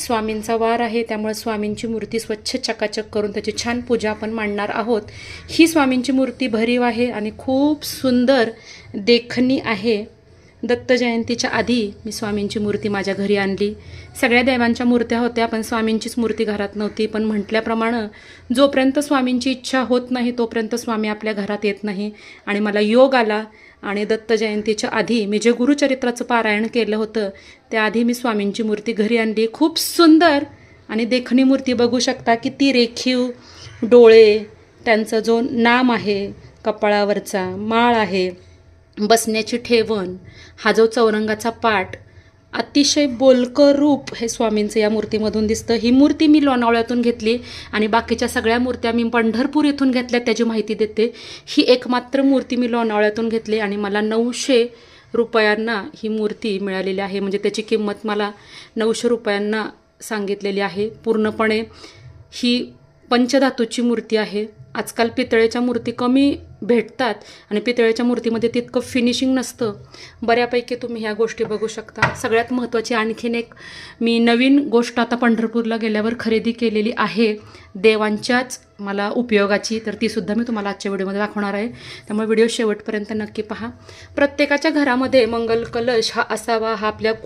स्वामींचा वार आहे त्यामुळे स्वामींची मूर्ती स्वच्छ चकाचक करून त्याची छान पूजा आपण मांडणार आहोत. ही स्वामींची मूर्ती भरीव आहे आणि खूप सुंदर देखणी आहे. दत्त जयंतीच्या आधी मी स्वामींची मूर्ती माझ्या घरी आणली. सगळ्या देवांच्या मूर्त्या होत्या पण स्वामींचीच मूर्ती घरात नव्हती. पण म्हटल्याप्रमाणे जोपर्यंत स्वामींची इच्छा होत नाही तोपर्यंत स्वामी आपल्या घरात येत नाही. आणि मला योग आला. आणि दत्त जयंतीच्या आधी मी जे गुरुचरित्राचं पारायण केलं होतं त्याआधी मी स्वामींची मूर्ती घरी आणली. खूप सुंदर आणि देखणी मूर्ती बघू शकता की ती रेखीव डोळे त्यांचा जो नाम आहे कपाळावरचा माळ आहे बसण्याची ठेवण हा जो चौरंगाचा पाठ अतिशय बोलकर रूप हे स्वामींचं या मूर्तीमधून दिसतं. ही मूर्ती मी लोणावळ्यातून घेतली आणि बाकीच्या सगळ्या मूर्त्या मी पंढरपूर इथून घेतल्या त्याची माहिती देते. ही एकमात्र मूर्ती मी लोणावळ्यातून घेतली आणि मला नऊशे रुपयांना ही मूर्ती मिळालेली आहे. म्हणजे त्याची किंमत मला नऊशे रुपयांना सांगितलेली आहे. पूर्णपणे ही पंचधातूची मूर्ती आहे. आजकाल पितळेच्या मूर्ती कमी भेटतात. आणि पितळेच्या मूर्तीमध्ये तितकं फिनिशिंग नसतं. बऱ्यापैकी तुम्ही ह्या गोष्टी बघू शकता. सगळ्यात महत्त्वाची आणखीन एक मी नवीन गोष्ट आता पंढरपूरला गेल्यावर खरेदी केलेली आहे. देवांच्याच मला उपयोगाची तर तीसुद्धा मी तुम्हाला आजच्या व्हिडिओमध्ये दाखवणार आहे. त्यामुळे व्हिडिओ शेवटपर्यंत नक्की पहा. प्रत्येकाच्या घरामध्ये मंगल कलश हा असावा हा आपल्या